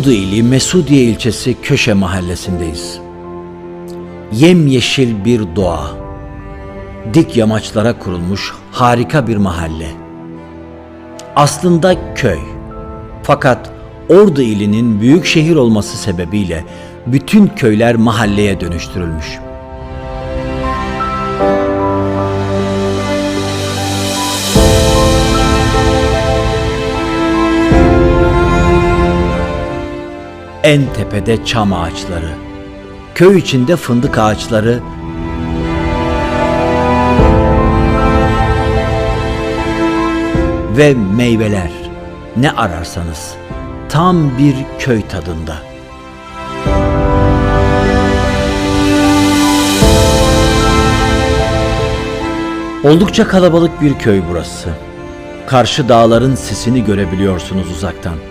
Ordu ili Mesudiye ilçesi Köşe mahallesindeyiz. Yemyeşil bir doğa. Dik yamaçlara kurulmuş harika bir mahalle. Aslında köy. Fakat Ordu ilinin büyük şehir olması sebebiyle bütün köyler mahalleye dönüştürülmüş. En tepede çam ağaçları, köy içinde fındık ağaçları, ve meyveler ne ararsanız tam bir köy tadında. Oldukça kalabalık bir köy burası. Karşı dağların sesini görebiliyorsunuz uzaktan.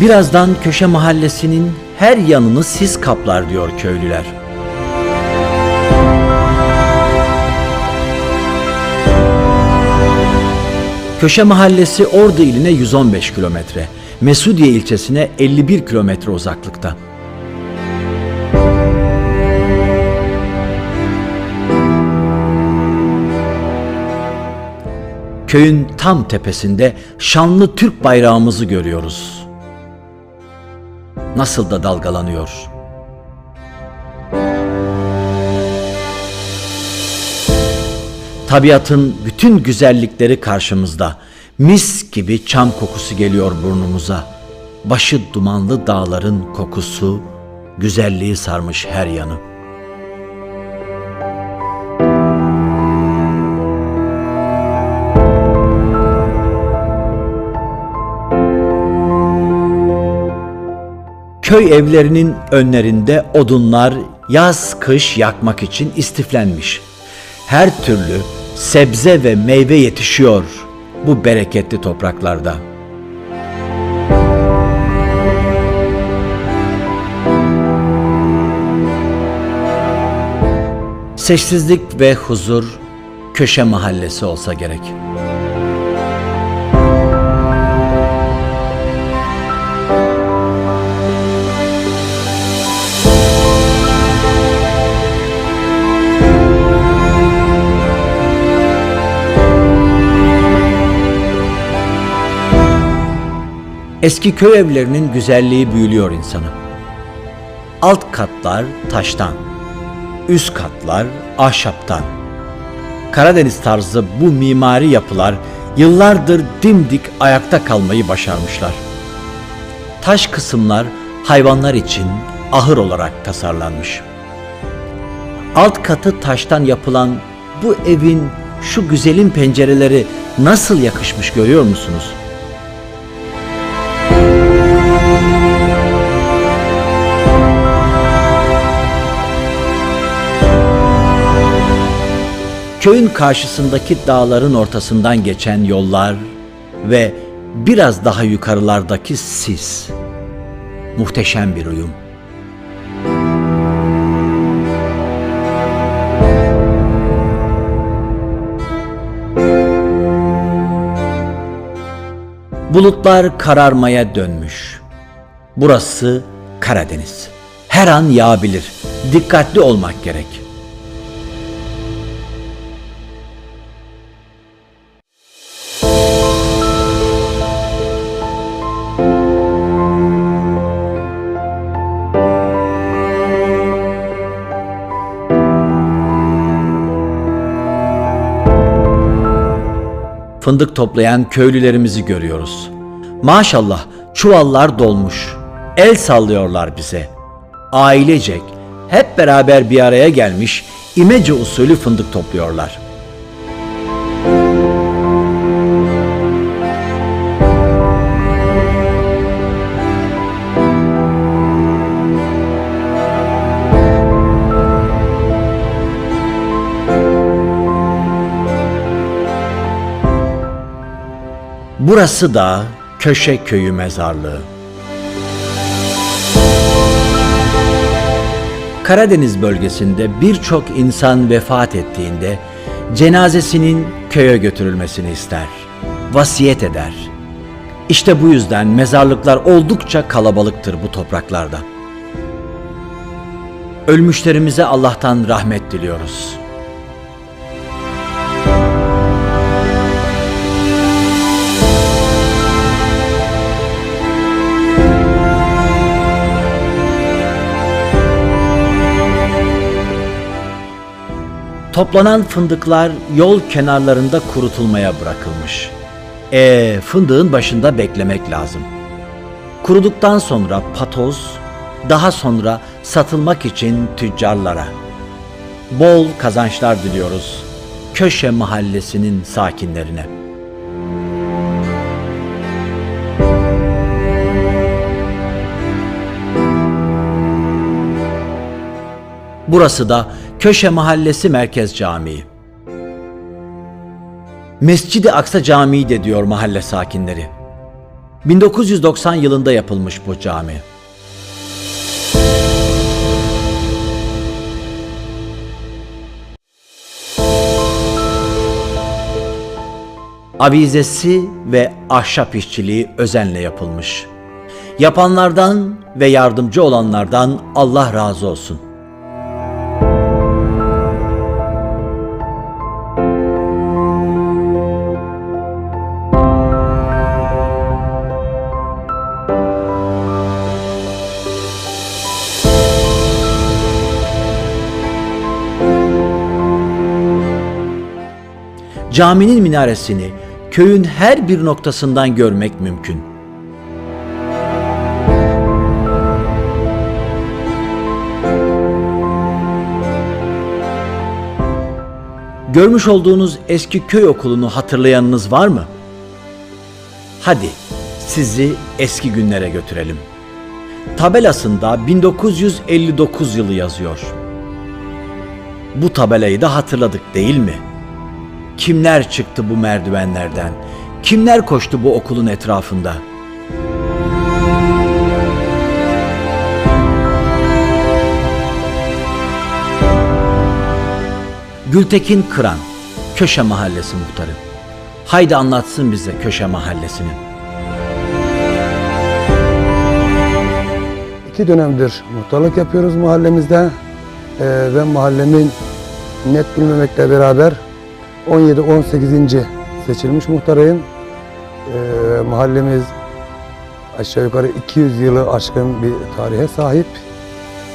Birazdan köşe mahallesinin her yanını sis kaplar diyor köylüler. Köşe mahallesi Ordu iline 115 kilometre, Mesudiye ilçesine 51 kilometre uzaklıkta. Köyün tam tepesinde şanlı Türk bayrağımızı görüyoruz. Nasıl da dalgalanıyor. Tabiatın bütün güzellikleri karşımızda. Mis gibi çam kokusu geliyor burnumuza. Başı dumanlı dağların kokusu, güzelliği sarmış her yanı. Köy evlerinin önlerinde odunlar yaz kış yakmak için istiflenmiş. Her türlü sebze ve meyve yetişiyor bu bereketli topraklarda. Sessizlik ve huzur köşe mahallesi olsa gerek. Eski köy evlerinin güzelliği büyülüyor insanı. Alt katlar taştan, üst katlar ahşaptan. Karadeniz tarzı bu mimari yapılar yıllardır dimdik ayakta kalmayı başarmışlar. Taş kısımlar hayvanlar için ahır olarak tasarlanmış. Alt katı taştan yapılan bu evin şu güzelim pencereleri nasıl yakışmış görüyor musunuz?'' Köyün karşısındaki dağların ortasından geçen yollar ve biraz daha yukarılardaki sis. Muhteşem bir uyum. Bulutlar kararmaya dönmüş. Burası Karadeniz. Her an yağabilir. Dikkatli olmak gerek. Fındık toplayan köylülerimizi görüyoruz. Maşallah çuvallar dolmuş. El sallıyorlar bize. Ailecek hep beraber bir araya gelmiş imece usulü fındık topluyorlar. Burası da Köşe Köyü Mezarlığı. Karadeniz bölgesinde birçok insan vefat ettiğinde cenazesinin köye götürülmesini ister. vasiyet eder. İşte bu yüzden mezarlıklar oldukça kalabalıktır bu topraklarda. Ölmüşlerimize Allah'tan rahmet diliyoruz. Toplanan fındıklar yol kenarlarında kurutulmaya bırakılmış. E fındığın başında beklemek lazım. Kuruduktan sonra patoz, daha sonra satılmak için tüccarlara. Bol kazançlar diliyoruz Köşe Mahallesi'nin sakinlerine. Burası da Köşe Mahallesi Merkez Camii. Mescid-i Aksa Camii de diyor mahalle sakinleri. 1990 yılında yapılmış bu cami. Avizesi ve ahşap işçiliği özenle yapılmış. Yapanlardan ve yardımcı olanlardan Allah razı olsun. Caminin minaresini köyün her bir noktasından görmek mümkün. Görmüş olduğunuz eski köy okulunu hatırlayanınız var mı? Hadi sizi eski günlere götürelim. Tabelasında 1959 yılı yazıyor. Bu tabelayı da hatırladık değil mi? Kimler çıktı bu merdivenlerden? Kimler koştu bu okulun etrafında? Gültekin Kıran, Köşe Mahallesi muhtarı. Haydi anlatsın bize Köşe Mahallesi'ni. İki dönemdir muhtarlık yapıyoruz mahallemizde Ee, ve mahallemin net bilmemekle beraber 17-18. seçilmiş muhtarıyım. Ee, mahallemiz aşağı yukarı 200 yılı aşkın bir tarihe sahip.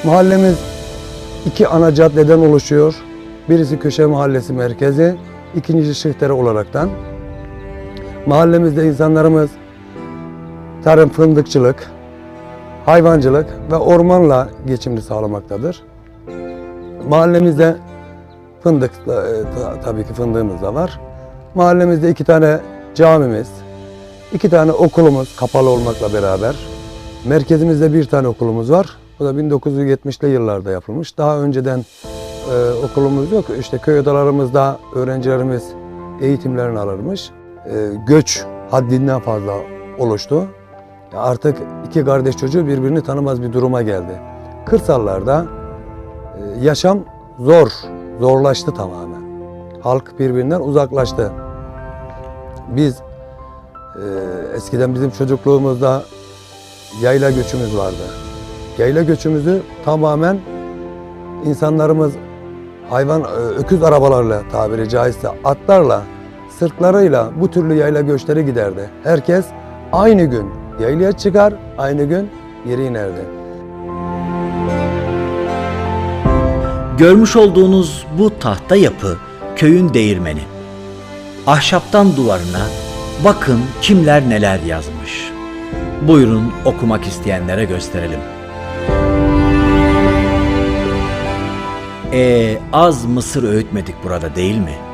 Mahallemiz iki ana caddeden oluşuyor. Birisi Köşe Mahallesi merkezi, ikincisi Şıhtere olaraktan. Mahallemizde insanlarımız tarım, fındıkçılık, hayvancılık ve ormanla geçimini sağlamaktadır. Mahallemizde fındık da, e, ta- tabii ki fındığımız da var. Mahallemizde iki tane camimiz, iki tane okulumuz kapalı olmakla beraber. Merkezimizde bir tane okulumuz var. Bu da 1970'li yıllarda yapılmış. Daha önceden e, okulumuz yok. İşte köy odalarımızda öğrencilerimiz eğitimlerini alırmış. E, göç haddinden fazla oluştu. Artık iki kardeş çocuğu birbirini tanımaz bir duruma geldi. Kırsallarda e, yaşam zor, zorlaştı tamamen. Halk birbirinden uzaklaştı. Biz e, eskiden bizim çocukluğumuzda yayla göçümüz vardı. Yayla göçümüzü tamamen insanlarımız hayvan e, öküz arabalarla tabiri caizse atlarla, sırtlarıyla bu türlü yayla göçleri giderdi. Herkes aynı gün yaylaya çıkar, aynı gün geri inerdi. Görmüş olduğunuz bu tahta yapı köyün değirmeni. Ahşaptan duvarına bakın kimler neler yazmış. Buyurun okumak isteyenlere gösterelim. E az mısır öğütmedik burada değil mi?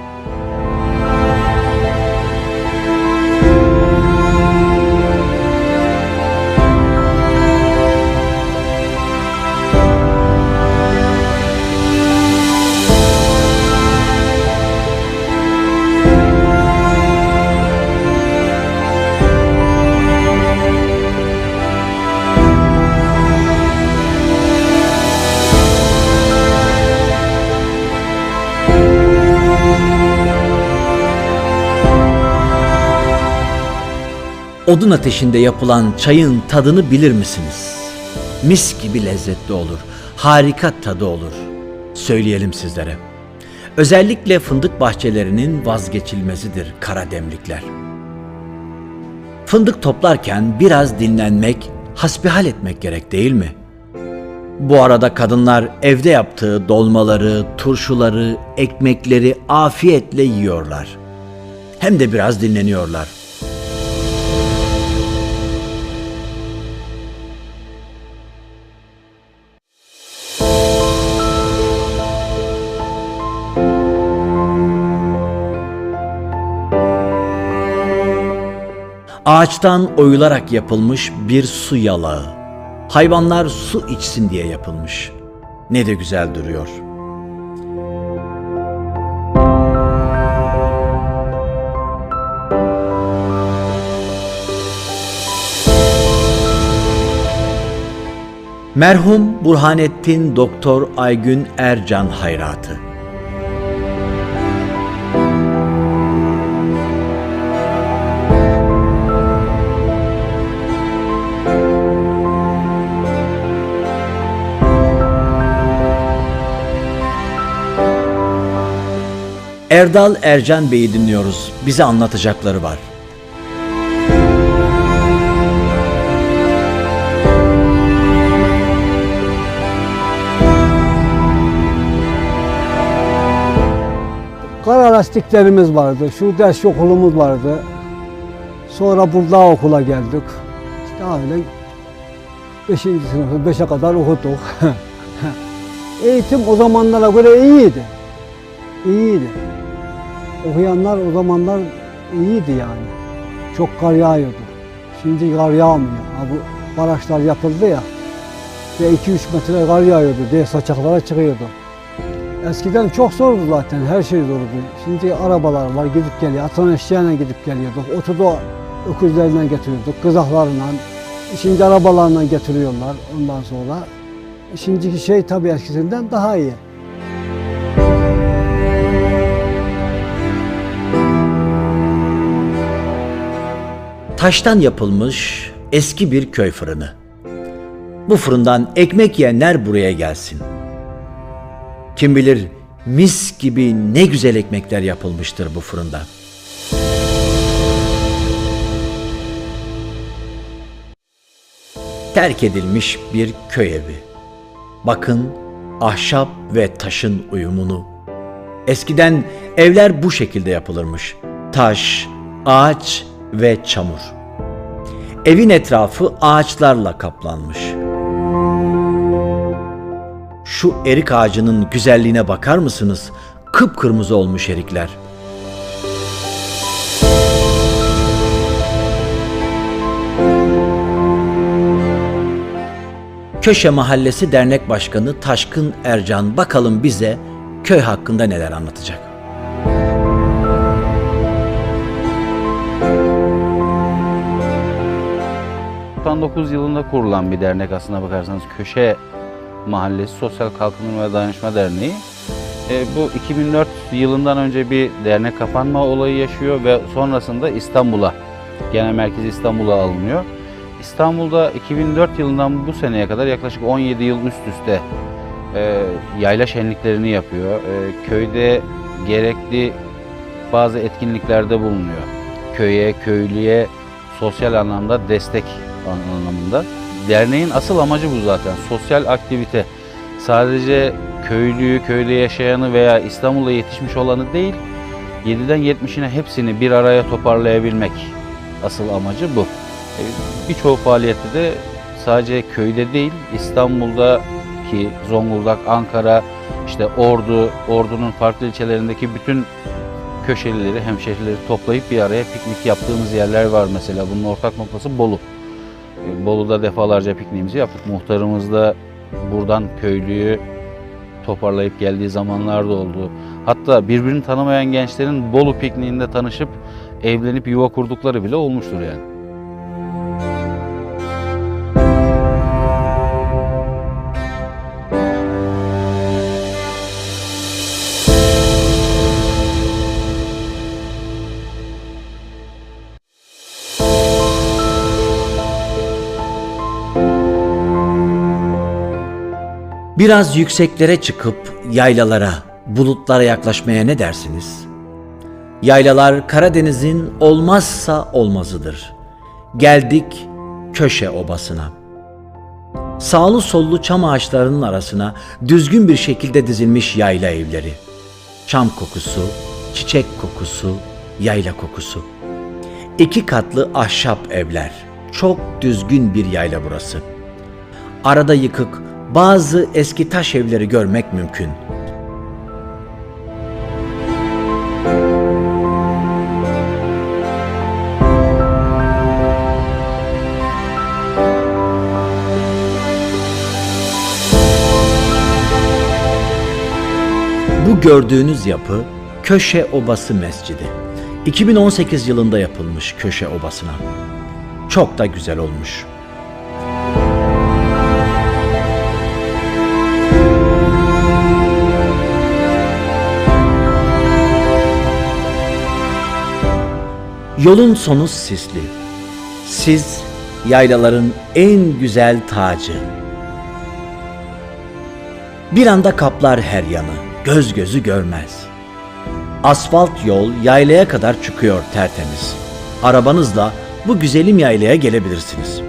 Odun ateşinde yapılan çayın tadını bilir misiniz? Mis gibi lezzetli olur. Harika tadı olur. Söyleyelim sizlere. Özellikle fındık bahçelerinin vazgeçilmezidir kara demlikler. Fındık toplarken biraz dinlenmek, hasbihal etmek gerek değil mi? Bu arada kadınlar evde yaptığı dolmaları, turşuları, ekmekleri afiyetle yiyorlar. Hem de biraz dinleniyorlar. Ağaçtan oyularak yapılmış bir su yalağı. Hayvanlar su içsin diye yapılmış. Ne de güzel duruyor. Merhum Burhanettin Doktor Aygün Ercan Hayratı Erdal Ercan Bey'i dinliyoruz. Bize anlatacakları var. Kara lastiklerimiz vardı. Şu ders okulumuz vardı. Sonra burada okula geldik. İşte öyle 5. sınıfı 5'e kadar okuduk. Eğitim o zamanlara göre iyiydi. İyiydi. Okuyanlar o zamanlar iyiydi yani. Çok kar yağıyordu. Şimdi kar yağmıyor. Ha bu barajlar yapıldı ya. Ve 2-3 metre kar yağıyordu diye saçaklara çıkıyordu. Eskiden çok zordu zaten, her şey zordu. Şimdi arabalar var, gidip geliyor. Atan eşeğine gidip geliyorduk. Otoda öküzlerle getiriyorduk, kızaklarla. Şimdi arabalarla getiriyorlar ondan sonra. Şimdiki şey tabii eskisinden daha iyi. Taştan yapılmış eski bir köy fırını. Bu fırından ekmek yiyenler buraya gelsin. Kim bilir mis gibi ne güzel ekmekler yapılmıştır bu fırında. Terk edilmiş bir köy evi. Bakın ahşap ve taşın uyumunu. Eskiden evler bu şekilde yapılırmış. Taş, ağaç ve çamur. Evin etrafı ağaçlarla kaplanmış. Şu erik ağacının güzelliğine bakar mısınız? Kıpkırmızı olmuş erikler. Köşe Mahallesi Dernek Başkanı Taşkın Ercan bakalım bize köy hakkında neler anlatacak. 99 yılında kurulan bir dernek aslına bakarsanız Köşe Mahallesi Sosyal Kalkınma ve Dayanışma Derneği. E, bu 2004 yılından önce bir dernek kapanma olayı yaşıyor ve sonrasında İstanbul'a, genel merkezi İstanbul'a alınıyor. İstanbul'da 2004 yılından bu seneye kadar yaklaşık 17 yıl üst üste e, yayla şenliklerini yapıyor. E, köyde gerekli bazı etkinliklerde bulunuyor. Köye, köylüye sosyal anlamda destek anlamında. Derneğin asıl amacı bu zaten. Sosyal aktivite. Sadece köylüyü, köyde yaşayanı veya İstanbul'da yetişmiş olanı değil, 7'den 70'ine hepsini bir araya toparlayabilmek asıl amacı bu. E, Birçok faaliyette de sadece köyde değil, İstanbul'daki Zonguldak, Ankara, işte Ordu, Ordu'nun farklı ilçelerindeki bütün köşelileri, hemşehrileri toplayıp bir araya piknik yaptığımız yerler var mesela. Bunun ortak noktası Bolu. Bolu'da defalarca pikniğimizi yaptık. Muhtarımız da buradan köylüyü toparlayıp geldiği zamanlar da oldu. Hatta birbirini tanımayan gençlerin Bolu pikniğinde tanışıp evlenip yuva kurdukları bile olmuştur yani. Biraz yükseklere çıkıp yaylalara, bulutlara yaklaşmaya ne dersiniz? Yaylalar Karadeniz'in olmazsa olmazıdır. Geldik Köşe Obası'na. Sağlı sollu çam ağaçlarının arasına düzgün bir şekilde dizilmiş yayla evleri. Çam kokusu, çiçek kokusu, yayla kokusu. İki katlı ahşap evler. Çok düzgün bir yayla burası. Arada yıkık bazı eski taş evleri görmek mümkün. Bu gördüğünüz yapı Köşe Obası Mescidi. 2018 yılında yapılmış Köşe Obası'na. Çok da güzel olmuş. Yolun sonu sisli. Siz yaylaların en güzel tacı. Bir anda kaplar her yanı, göz gözü görmez. Asfalt yol yaylaya kadar çıkıyor tertemiz. Arabanızla bu güzelim yaylaya gelebilirsiniz.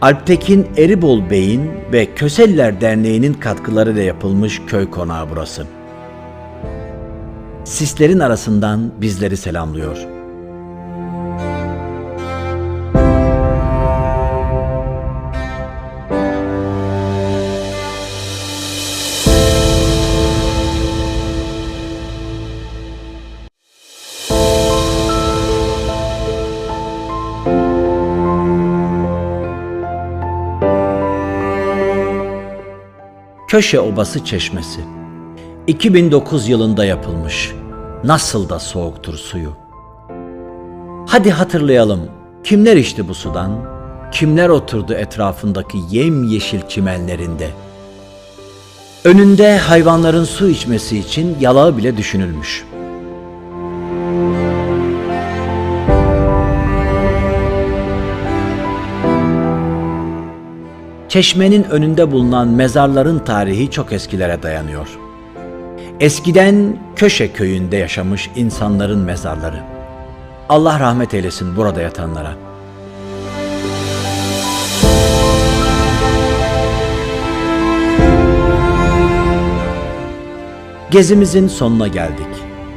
Alptekin Eribol Bey'in ve Köseliler Derneği'nin katkılarıyla yapılmış köy konağı burası. Sislerin arasından bizleri selamlıyor. Köşe Obası Çeşmesi 2009 yılında yapılmış. Nasıl da soğuktur suyu. Hadi hatırlayalım. Kimler içti bu sudan? Kimler oturdu etrafındaki yemyeşil çimenlerinde? Önünde hayvanların su içmesi için yalağı bile düşünülmüş. Çeşmenin önünde bulunan mezarların tarihi çok eskilere dayanıyor. Eskiden Köşe köyünde yaşamış insanların mezarları. Allah rahmet eylesin burada yatanlara. Gezimizin sonuna geldik.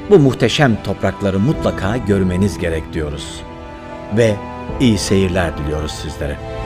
Bu muhteşem toprakları mutlaka görmeniz gerek diyoruz. Ve iyi seyirler diliyoruz sizlere.